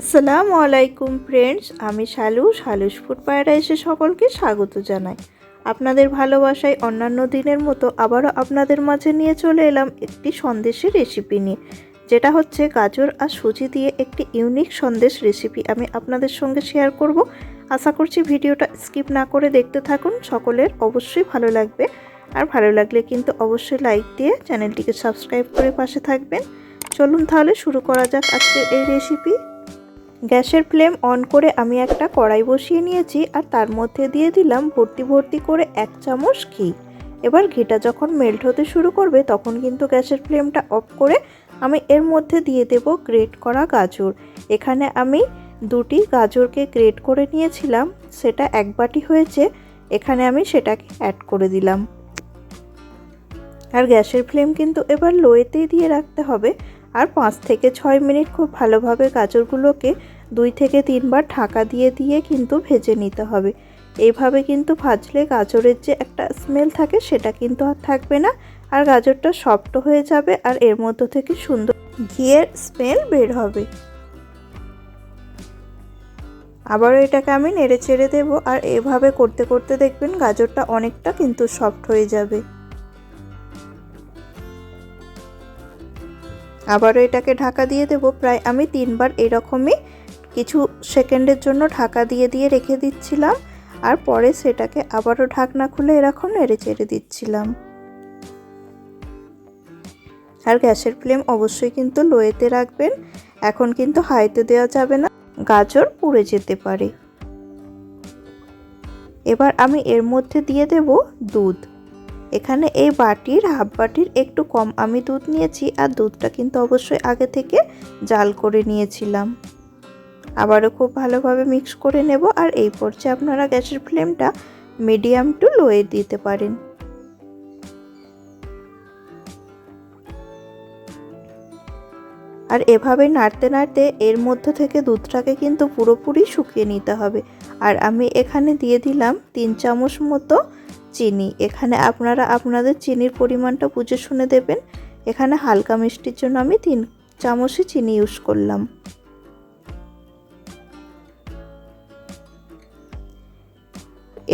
আসসালামু আলাইকুম ফ্রেন্ডস, আমি শালু, শালুস ফুড প্যারাডাইসে সকলকে স্বাগত জানাই। আপনাদের ভালোবাসায় অন্যান্য দিনের মতো আবারও আপনাদের মাঝে নিয়ে চলে এলাম একটি সন্দেশের রেসিপি নিয়ে, যেটা হচ্ছে গাজর আর সুজি দিয়ে একটি ইউনিক সন্দেশ রেসিপি আমি আপনাদের সঙ্গে শেয়ার করব। আশা করছি ভিডিওটা স্কিপ না করে দেখতে থাকুন, সকলের অবশ্যই ভালো লাগবে। আর ভালো লাগলে কিন্তু অবশ্যই লাইক দিয়ে চ্যানেলটিকে সাবস্ক্রাইব করে পাশে থাকবেন। চলুন তাহলে শুরু করা যাক আজকের এই রেসিপি গ্যাসের ফ্লেম অন করে আমি একটা কড়াই বসিয়ে নিয়েছি আর তার মধ্যে দিয়ে দিলাম ভর্তি ভর্তি করে এক চামচ ঘি। এবার ঘিটা যখন মেল্ট হতে শুরু করবে, তখন কিন্তু গ্যাসের ফ্লেমটা অফ করে আমি এর মধ্যে দিয়ে দেব গ্রেট করা গাজর। এখানে আমি দুটি গাজরকে গ্রেট করে নিয়েছিলাম, সেটা এক বাটি হয়েছে, এখানে আমি সেটাকে অ্যাড করে দিলাম। আর গ্যাসের ফ্লেম কিন্তু এবার লোয়েতেই দিয়ে রাখতে হবে। আর পাঁচ থেকে ছয় মিনিট খুব ভালোভাবে গাজরগুলোকে দুই থেকে তিনবার ঢাকা দিয়ে দিয়ে কিন্তু ভেজে নিতে হবে। এইভাবে কিন্তু ভাজলে গাজরের যে একটা স্মেল থাকে সেটা কিন্তু আর থাকবে না। আর গাজরটা সফট হয়ে যাবে আর এর মধ্য থেকে সুন্দর ঘিয়ের স্মেল বের হবে। আবারও এটাকে আমি নেড়ে চেড়ে দেবো আর এভাবে করতে করতে দেখবেন গাজরটা অনেকটা কিন্তু সফট হয়ে যাবে। আবারও এটাকে ঢাকা দিয়ে দেব। প্রায় আমি তিনবার এরকমই কিছু সেকেন্ডের জন্য ঢাকা দিয়ে দিয়ে রেখে দিচ্ছিলাম আর পরে সেটাকে আবারও ঢাকনা খুলে এরকম নেড়ে চেড়ে দিচ্ছিলাম। আর গ্যাসের ফ্লেম অবশ্যই কিন্তু লোয়েতে রাখবেন, এখন কিন্তু হাইতে দেওয়া যাবে না, গাজর পুড়ে যেতে পারে। এবার আমি এর মধ্যে দিয়ে দেব দুধ। এখানে এই বাটির, হাফ বাটির একটু কম আমি দুধ নিয়েছি আর দুধটা কিন্তু অবশ্যই আগে থেকে জাল করে নিয়েছিলাম। আবারও খুব ভালোভাবে মিক্স করে নেব আর এই পর্যায়ে আপনারা গ্যাসের ফ্লেমটা মিডিয়াম টু লোয়ে দিতে পারেন। আর এভাবে নাড়তে নাড়তে এর মধ্যে থেকে দুধটাকে কিন্তু পুরোপুরি শুকিয়ে নিতে হবে। আর আমি এখানে দিয়ে দিলাম তিন চামচ মতো চিনি। এখানে আপনারা আপনাদের চিনির পরিমাণটা বুঝে শুনে দেবেন। এখানে হালকা মিষ্টির জন্য আমি তিন চামচই চিনি ইউজ করলাম।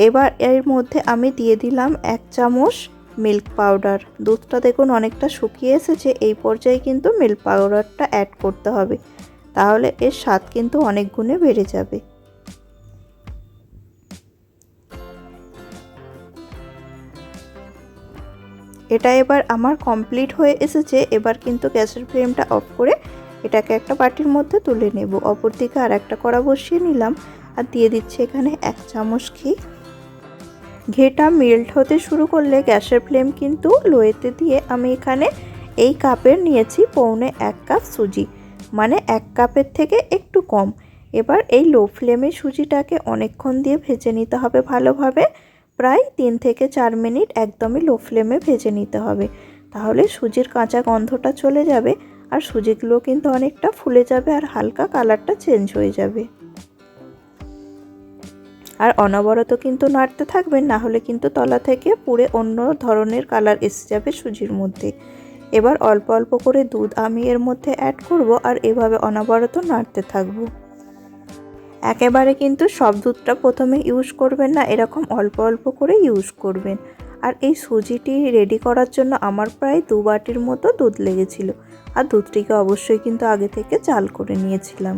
এবার এর মধ্যে আমি দিয়ে দিলাম এক চামচ মিল্ক পাউডার দুধটা দেখুন অনেকটা শুকিয়ে এসেছে, এই পর্যায়ে কিন্তু মিল্ক পাউডারটা অ্যাড করতে হবে। তাহলে এর স্বাদ কিন্তু অনেক গুণে বেড়ে যাবে। এটা এবার আমার কমপ্লিট হয়ে এসেছে, এবার কিন্তু গ্যাসের ফ্লেমটা অফ করে এটাকে একটা বাটির মধ্যে তুলে নেব। অপর দিকে আর একটা কড়া বসিয়ে নিলাম। আর দিয়ে দিচ্ছি এখানে এক চামচ ঘি। ঘিটা মেল্ট হতে শুরু করলে গ্যাসের ফ্লেম কিন্তু লোয়েতে দিয়ে আমি এখানে এই কাপের নিয়েছি পৌনে এক কাপ সুজি মানে এক কাপের থেকে একটু কম। এবার এই লো ফ্লেমে সুজিটাকে অনেকক্ষণ দিয়ে ভেজে নিতে হবে ভালোভাবে, প্রায় তিন থেকে চার মিনিট একদমই লো ফ্লেমে ভেজে নিতে হবে। তাহলে সুজির কাঁচা গন্ধটা চলে যাবে আর সুজিগুলো কিন্তু অনেকটা ফুলে যাবে আর হালকা কালারটা চেঞ্জ হয়ে যাবে। আর অনবরত কিন্তু নাড়তে থাকবেন, না হলে কিন্তু তলা থেকে পুড়ে অন্য ধরনের কালার এসে যাবে সুজির মধ্যে। এবার অল্প অল্প করে দুধ আমি এর মধ্যে অ্যাড করব আর এভাবে অনবরত নাড়তে থাকব। একেবারে কিন্তু সব দুধটা প্রথমে ইউজ করবেন না, এরকম অল্প অল্প করে ইউজ করবেন। আর এই সুজিটি রেডি করার জন্য আমার প্রায় দু বাটির মতো দুধ লেগেছিল। আর দুধটিকে অবশ্যই কিন্তু আগে থেকে চাল করে নিয়েছিলাম।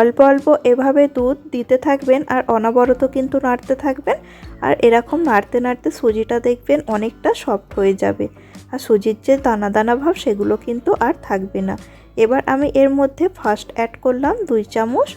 অল্প অল্প এভাবে দুধ দিতে থাকবেন আর অনবরত কিন্তু নাড়তে থাকবেন। আর এরকম নাড়তে নাড়তে সুজিটা দেখবেন অনেকটা সফট হয়ে যাবে। আর সুজির যে দানা দানা ভাব, সেগুলো কিন্তু আর থাকবে না। এবার আমি এর মধ্যে ফার্স্ট অ্যাড করলাম দুই চামচ।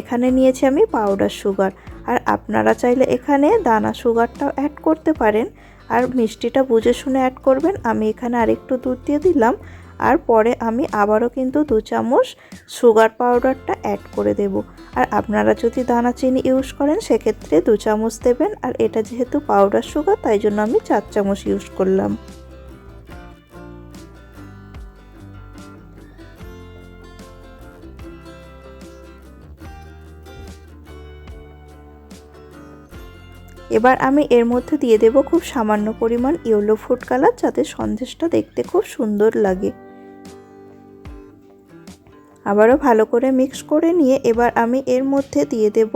এখানে নিয়েছি আমি পাউডার সুগার আর আপনারা চাইলে এখানে দানা সুগারটাও অ্যাড করতে পারেন। আর মিষ্টিটা বুঝে শুনে অ্যাড করবেন। আমি এখানে আরেকটু দুধ দিয়ে দিলাম। আর পরে আমি আবারও কিন্তু দু চামচ সুগার পাউডারটা অ্যাড করে দেব। আর আপনারা যদি দানা চিনি ইউজ করেন, সেক্ষেত্রে দু চামচ দেবেন। আর এটা যেহেতু পাউডার সুগার তাই জন্য আমি চার চামচ ইউজ করলাম। এবার আমি এর মধ্যে দিয়ে দেব খুব সামান্য পরিমাণ ইয়েলো ফুড কালার যাতে সন্দেশটা দেখতে খুব সুন্দর লাগে। আবারও ভালো করে মিক্স করে নিয়ে এবার আমি এর মধ্যে দিয়ে দেব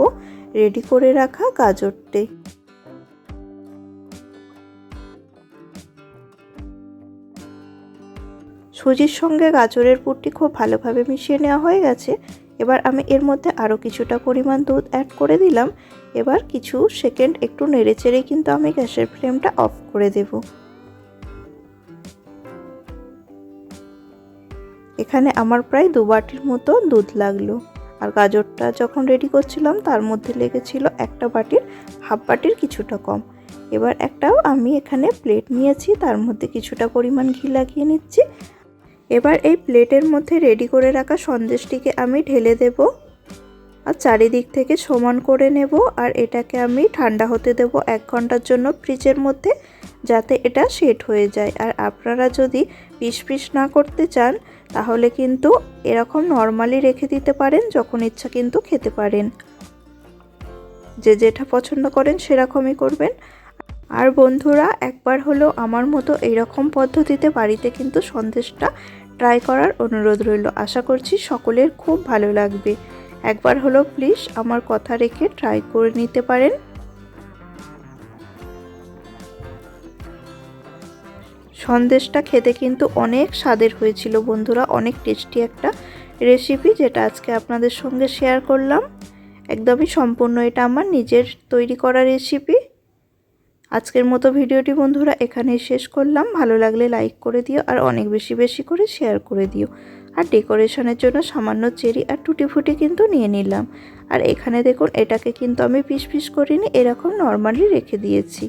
রেডি করে রাখা গাজরটি। সুজির সঙ্গে গাজরের পুরটি খুব ভালোভাবে মিশিয়ে নেওয়া হয়ে গেছে। এবার আমি এর মধ্যে আরও কিছুটা পরিমাণ দুধ অ্যাড করে দিলাম। এবার কিছু সেকেন্ড একটু নেড়ে চেড়ে কিন্তু আমি গ্যাসের ফ্লেমটা অফ করে দেব। এখানে আমার প্রায় দু বাটির মতো দুধ লাগল। আর গাজরটা যখন রেডি করছিলাম, তার মধ্যে লেগেছিল একটা বাটির, হাফ বাটির কিছুটা কম। এবার একটাও আমি এখানে প্লেট নিয়েছি, তার মধ্যে কিছুটা পরিমাণ ঘি লাগিয়ে নিচ্ছি। এবার এই প্লেটের মধ্যে রেডি করে রাখা সন্দেশটিকে আমি ঢেলে দেব। আর চারিদিক থেকে সমান করে নেব আর এটাকে আমি ঠান্ডা হতে দেব এক ঘণ্টার জন্য ফ্রিজের মধ্যে যাতে এটা সেট হয়ে যায়। আর আপনারা যদি পিস পিস না করতে চান, তাহলে কিন্তু এরকম নর্মালি রেখে দিতে পারেন যখন ইচ্ছা কিন্তু খেতে পারেন। যে যেটা পছন্দ করেন সেরকমই করবেন। আর বন্ধুরা, একবার হলো আমার মতো এইরকম পদ্ধতিতে বাড়িতে কিন্তু সন্দেশটা ট্রাই করার অনুরোধ রইল। আশা করছি সকলের খুব ভালো লাগবে। একবার হলো প্লিজ আমার কথা রেখে ট্রাই করে নিতে পারেন। সন্দেশটা খেতে কিন্তু অনেক স্বাদের হয়েছিল বন্ধুরা, অনেক টেস্টি একটা রেসিপি যেটা আজকে আপনাদের সঙ্গে শেয়ার করলাম। একদমই সম্পূর্ণ এটা আমার নিজের তৈরি করা রেসিপি আজকের মতো ভিডিওটি বন্ধুরা এখানেই শেষ করলাম। ভালো লাগলে লাইক করে দিও আর অনেক বেশি বেশি করে শেয়ার করে দিও। আর ডেকোরেশনের জন্য সামান্য চেরি আর টুটি ফুটি কিন্তু নিয়ে নিলাম। আর এখানে দেখুন, এটাকে কিন্তু আমি পিস পিস করিনি এরকম নর্মালি রেখে দিয়েছি।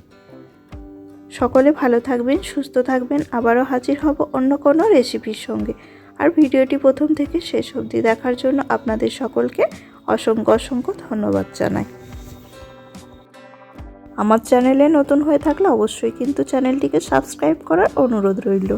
সকলে ভালো থাকবেন, সুস্থ থাকবেন, আবারও হাজির হব অন্য কোনো রেসিপির সঙ্গে। আর ভিডিওটি প্রথম থেকে শেষ অবধি দেখার জন্য আপনাদের সকলকে অসংখ্য অসংখ্য ধন্যবাদ জানাই। আমার চ্যানেলে নতুন হয়ে থাকলে অবশ্যই কিন্তু চ্যানেলটিকে সাবস্ক্রাইব করার অনুরোধ রইল।